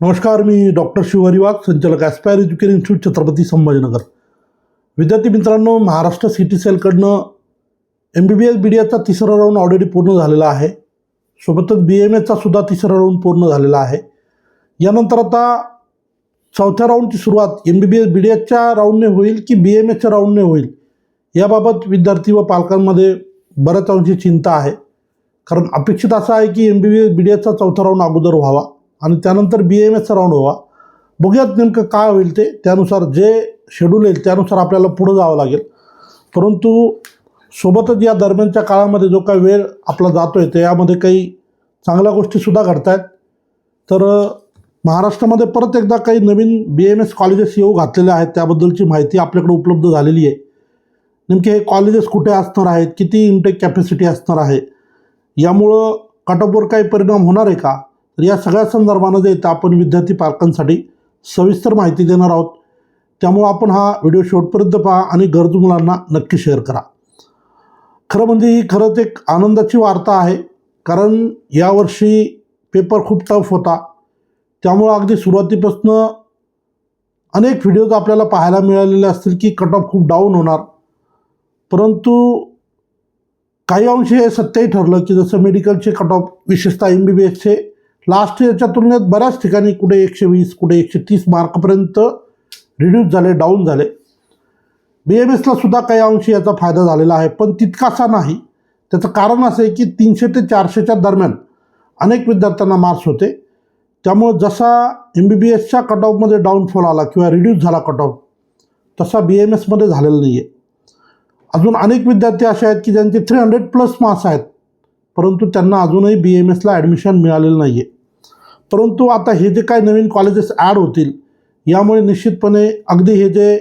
नमस्कार मी डॉक्टर शिवहरी वाघ संचालक aspire education institute Chhatrapati Sambhajinagar. विद्यार्थी मित्रांनो Maharashtra city सेलकडनं M B B S B D एचा तिसरा राऊंड ऑलरेडी पूर्ण झालेला आहे. सोबतच बी एम एचा सुद्धा तिसरा राऊंड पूर्ण झालेला आहे. यानंतर आता चौथ्या राऊंडची सुरुवात M B B S B D एसच्या राऊंडने होईल की बी एम एसच्या राऊंडने होईल? याबाबत विद्यार्थी व पालकांमध्ये बऱ्याच अंशी चिंता आहे. कारण अपेक्षित असं आहे की M B B S B D एसचा चौथा राऊंड अगोदर व्हावा. आणि त्यानंतर बी एम एसचा राऊंड व्हावा. बघूयात नेमकं काय होईल ते. त्यानुसार जे शेड्यूल येईल त्यानुसार आपल्याला पुढं जावं लागेल. परंतु सोबतच या दरम्यानच्या काळामध्ये जो काही वेळ आपला जातो आहे त्यामध्ये काही चांगल्या गोष्टीसुद्धा घडत आहेत तर महाराष्ट्रामध्ये परत एकदा काही नवीन बी एम एस कॉलेजेस येऊ घातलेले आहेत. त्याबद्दलची माहिती आपल्याकडे उपलब्ध झालेली आहे. नेमके हे कॉलेजेस कुठे असणार आहेत? किती इंटेक कॅपॅसिटी असणार आहे? यामुळं कटअपवर काही परिणाम होणार आहे का? तर या सगळ्या संदर्भानं जे येतं आपण विद्यार्थी पालकांसाठी सविस्तर माहिती देणार आहोत त्यामुळं आपण हा व्हिडिओ शेवटपर्यंत पहा आणि गरजू मुलांना नक्की शेअर करा. खरं म्हणजे ही खरंच एक आनंदाची वार्ता आहे कारण यावर्षी पेपर खूप टफ होता. त्यामुळं अगदी सुरुवातीपासून अनेक व्हिडिओज आपल्याला पाहायला मिळालेले असतील की कट ऑफ खूप डाऊन होणार. परंतु काही अंश हे सत्यही ठरलं की जसं मेडिकलचे कट ऑफ विशेषतः एम बी बी एसचे लास्ट इयरच्या तुलनेत बऱ्याच ठिकाणी कुठे एकशे वीस कुठे एकशे तीस मार्कपर्यंत रिड्यूस झाले डाऊन झाले. बी एम एसला सुद्धा काही अंशी याचा फायदा झालेला आहे पण तितकासा नाही. त्याचं कारण असं आहे की तीनशे ते चारशेच्या दरम्यान अनेक विद्यार्थ्यांना मार्क्स होते. त्यामुळं जसा एम बी बी एसच्या कट ऑफमध्ये डाऊनफॉल आला किंवा रिड्यूस झाला कट ऑफ तसा बी एम एसमध्ये झालेला नाही आहे अजून अनेक विद्यार्थी असे आहेत की ज्यांचे थ्री हंड्रेड प्लस मार्क्स आहेत परंतु त्यांना अजूनही बी एम एसला ॲडमिशन मिळालेलं नाही आहे परंतु आता हे जे काय नवीन कॉलेजेस ॲड होतील यामुळे निश्चितपणे अगदी हे जे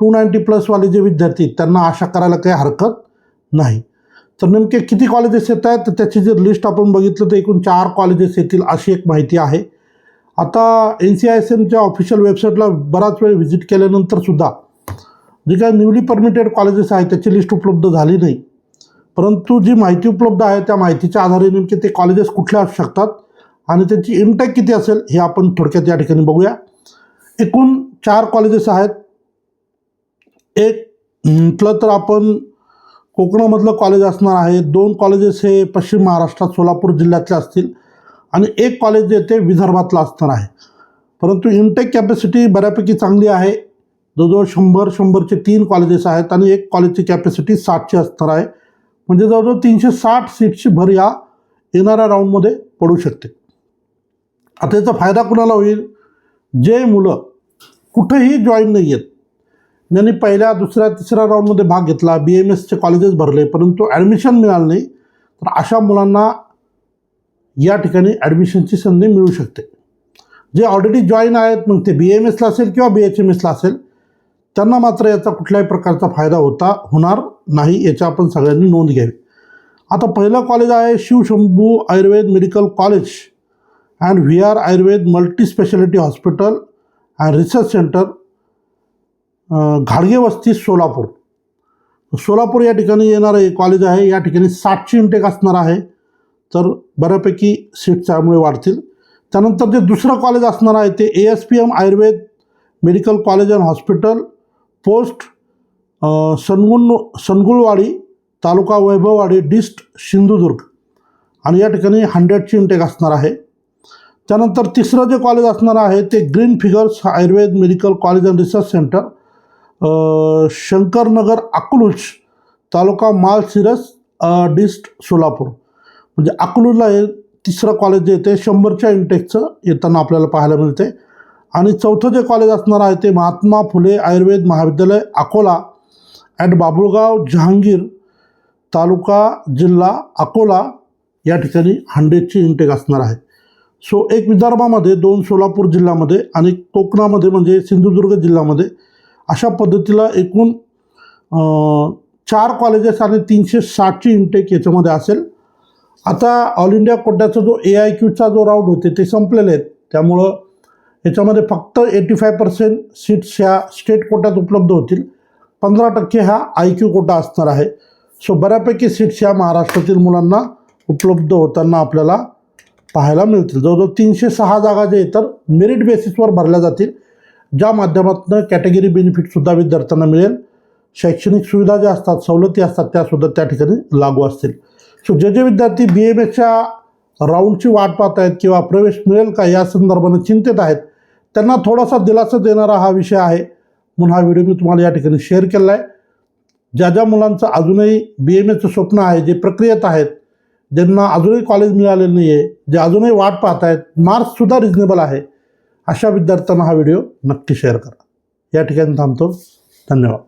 टू नाईंटी प्लसवाले जे विद्यार्थी आहेत, त्यांना आशा करायला काही हरकत नाही. तर नेमके किती कॉलेजेस येत आहेत? तर त्याची जर लिस्ट आपण बघितलं तर एकूण चार कॉलेजेस येतील अशी एक माहिती आहे. आता एन सी आय एस एमच्या ऑफिशियल वेबसाईटला बराच वेळ व्हिजिट केल्यानंतरसुद्धा जे काय न्यूली परमिटेड कॉलेजेस आहेत त्याची लिस्ट उपलब्ध झाली नाही. परंतु जी माहिती उपलब्ध आहे त्या माहितीच्या आधारे नेमके ते कॉलेजेस कुठले असू शकतात? आणि त्याची इनटेक किती असेल हे आपण थोडक्यात या ठिकाणी बघूया. एकूण चार कॉलेजेस आहेत. एक म्हटलं तर आपण कोकणामधलं कॉलेज असणार आहे. दोन कॉलेजेस हे पश्चिम महाराष्ट्रात सोलापूर जिल्ह्यातले असतील. आणि एक कॉलेज जे ते विदर्भातलं असणार आहे. परंतु इनटेक कॅपॅसिटी बऱ्यापैकी चांगली आहे. जवळजवळ शंभर शंभरचे तीन कॉलेजेस आहेत आणि एक कॉलेजची कॅपॅसिटी साठची असणार आहे. म्हणजे जवळजवळ तीनशे साठ सीट्सची भर या येणाऱ्या राऊंडमध्ये पडू शकते. आता याचा फायदा कुणाला होईल? जे मुलं कुठेही जॉईन नाही आहेत. ज्यांनी पहिल्या दुसऱ्या तिसऱ्या राऊंडमध्ये भाग घेतला. बी एम एसचे कॉलेजेस भरले परंतु ॲडमिशन मिळालं नाही. तर अशा मुलांना या ठिकाणी ॲडमिशनची संधी मिळू शकते. जे ऑलरेडी जॉईन आहेत मग ते बी एम एसला असेल किंवा बी एच एम एसला असेल त्यांना मात्र याचा कुठल्याही प्रकारचा फायदा होता होणार नाही याची आपण सगळ्यांनी नोंद घ्यावी. आता पहिलं कॉलेज आहे Shivshambhu Ayurved medical college and V R Ayurved multi speciality hospital and research centre घाडगे वस्ती सोलापूर सोलापूर या ठिकाणी येणारं एक कॉलेज आहे या ठिकाणी सातशे इंटेक असणार आहे. तर बऱ्यापैकी सीट त्यामुळे वाढतील. त्यानंतर जे दुसरं कॉलेज असणार आहे ते A S P M Ayurved medical college and hospital post Sangun Sangun taluka Vaibhavwadi dist Sindhudurg आणि या ठिकाणी हंड्रेडची इंटेक असणार आहे. त्यानंतर तिसरं जे कॉलेज असणार आहे ते green figures Ayurved medical college and research centre Shankarnagar Akluj तालुका मालसिरस अ, डिस्ट सोलापूर. म्हणजे अकलूजला हे तिसरं कॉलेज जे येते शंभरच्या इंटेकचं येताना आपल्याला पाहायला मिळते. आणि चौथं जे कॉलेज असणार आहे ते महात्मा फुले आयुर्वेद महाविद्यालय अकोला ॲट बाबुळगाव जहांगीर तालुका जिल्हा अकोला. या ठिकाणी हंड्रेडची इंटेक असणार आहे. सो एक विदर्भामध्ये दोन सोलापूर जिल्ह्यामध्ये आणि कोकणामध्ये म्हणजे सिंधुदुर्ग जिल्ह्यामध्ये अशा पद्धतीला एकूण चार कॉलेजेस आणि तीनशे साठची इंटेक याच्यामध्ये असेल. आता ऑल इंडिया कोट्याचा जो ए आय क्यूचा जो राऊंड होते ते संपलेले आहेत. त्यामुळं याच्यामध्ये फक्त एटी फाय पर्सेंट सीट्स ह्या स्टेट कोट्यात उपलब्ध होतील. पंधरा टक्के हा आय क्यू कोटा असणार आहे. सो बऱ्यापैकी सीट्स ह्या महाराष्ट्रातील मुलांना उपलब्ध होताना आपल्याला पाहायला मिळतील. जवळजवळ तीनशे सहा जागा जे तर मेरिट बेसिसवर भरल्या जातील. ज्या माध्यमातून कॅटेगरी बेनिफिटसुद्धा विद्यार्थ्यांना मिळेल. शैक्षणिक सुविधा ज्या असतात सवलती असतात त्यासुद्धा त्या ठिकाणी लागू असतील. सो जे जे विद्यार्थी बी एम एच्या राऊंडची वाट पाहत आहेत किंवा प्रवेश मिळेल का या संदर्भानं चिंतेत आहेत त्यांना थोडासा दिलासा देणारा हा विषय आहे. म्हणून हा व्हिडिओ मी तुम्हाला या ठिकाणी शेअर केला आहे. ज्या ज्या मुलांचं अजूनही बी एम एचं स्वप्न आहे जे प्रक्रियेत आहेत ज्यांना अजूनही कॉलेज मिळालेलं नाही आहे जे अजूनही वाट पाहत आहेत मार्क्ससुद्धा रिजनेबल आहे. अशा विद्यार्थ्यांना हा व्हिडिओ नक्की शेअर करा. या ठिकाणी थांबतो. धन्यवाद.